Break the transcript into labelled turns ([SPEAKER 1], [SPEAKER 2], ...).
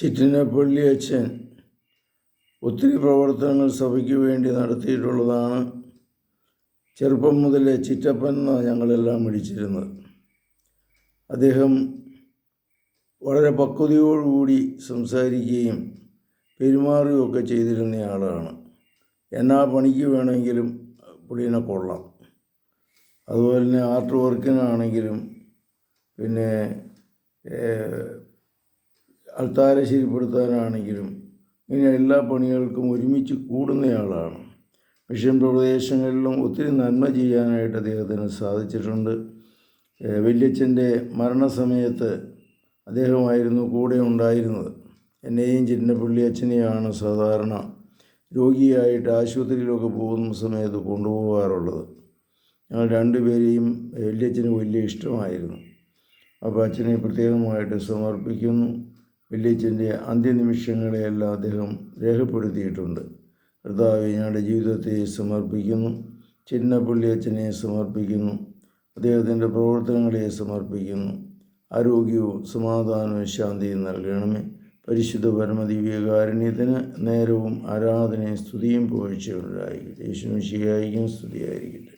[SPEAKER 1] ചിറ്റിനപ്പള്ളി അച്ഛൻ ഒത്തിരി പ്രവർത്തനങ്ങൾ സഭയ്ക്ക് വേണ്ടി നടത്തിയിട്ടുള്ളതാണ് ചെറുപ്പം മുതലേ ചിറ്റപ്പൻ എന്നാണ് ഞങ്ങളെല്ലാം വിളിച്ചിരുന്നത്. അദ്ദേഹം വളരെ പക്വതയോടുകൂടി സംസാരിക്കുകയും പെരുമാറുകയൊക്കെ ചെയ്തിരുന്ന ആളാണ്. എന്നാ പണിക്ക് വേണമെങ്കിലും പുള്ളീനെ കൊള്ളാം. അതുപോലെ തന്നെ ആർട്ട് വർക്കിനാണെങ്കിലും പിന്നെ അൾത്താര ശരിപ്പെടുത്താനാണെങ്കിലും ഇങ്ങനെ എല്ലാ പണികൾക്കും ഒരുമിച്ച് കൂടുന്നയാളാണ്. മിഷൻ പ്രദേശങ്ങളിലും ഒത്തിരി നന്മ ചെയ്യാനായിട്ട് അദ്ദേഹത്തിന് സാധിച്ചിട്ടുണ്ട്. വല്യച്ഛന്റെ മരണസമയത്ത് അദ്ദേഹമായിരുന്നു കൂടെ ഉണ്ടായിരുന്നത്. എന്നെയും ചിന്നപ്പള്ളി അച്ഛനെയാണ് സാധാരണ രോഗിയായിട്ട് ആശുപത്രിയിലൊക്കെ പോകുന്ന സമയത്ത് കൊണ്ടുപോകാറുള്ളത്. ഞങ്ങൾ രണ്ടുപേരെയും വല്യച്ഛന് വലിയ ഇഷ്ടമായിരുന്നു. അപ്പോൾ അച്ഛനെ പ്രത്യേകമായിട്ട് സമർപ്പിക്കുന്നു. വല്യച്ഛന്റെ അന്ത്യനിമിഷങ്ങളെയെല്ലാം അദ്ദേഹം രേഖപ്പെടുത്തിയിട്ടുണ്ട്. കർത്താവ് ഞങ്ങളുടെ ജീവിതത്തെ സമർപ്പിക്കുന്നു. ചിന്നപ്പള്ളി അച്ഛനെ സമർപ്പിക്കുന്നു. അദ്ദേഹത്തിന്റെ പ്രവർത്തനങ്ങളെ സമർപ്പിക്കുന്നു. ആരോഗ്യവും സമാധാനവും ശാന്തിയും നൽകണമേ. പരിശുദ്ധ പരമദിവ്യകാരുണ്യത്തിന് നേരവും ആരാധനയും സ്തുതിയും പുകഴ്ചയുണ്ടായിരിക്കട്ടെ യേശുമിശിയായിരിക്കും സ്തുതിയായിരിക്കട്ടെ.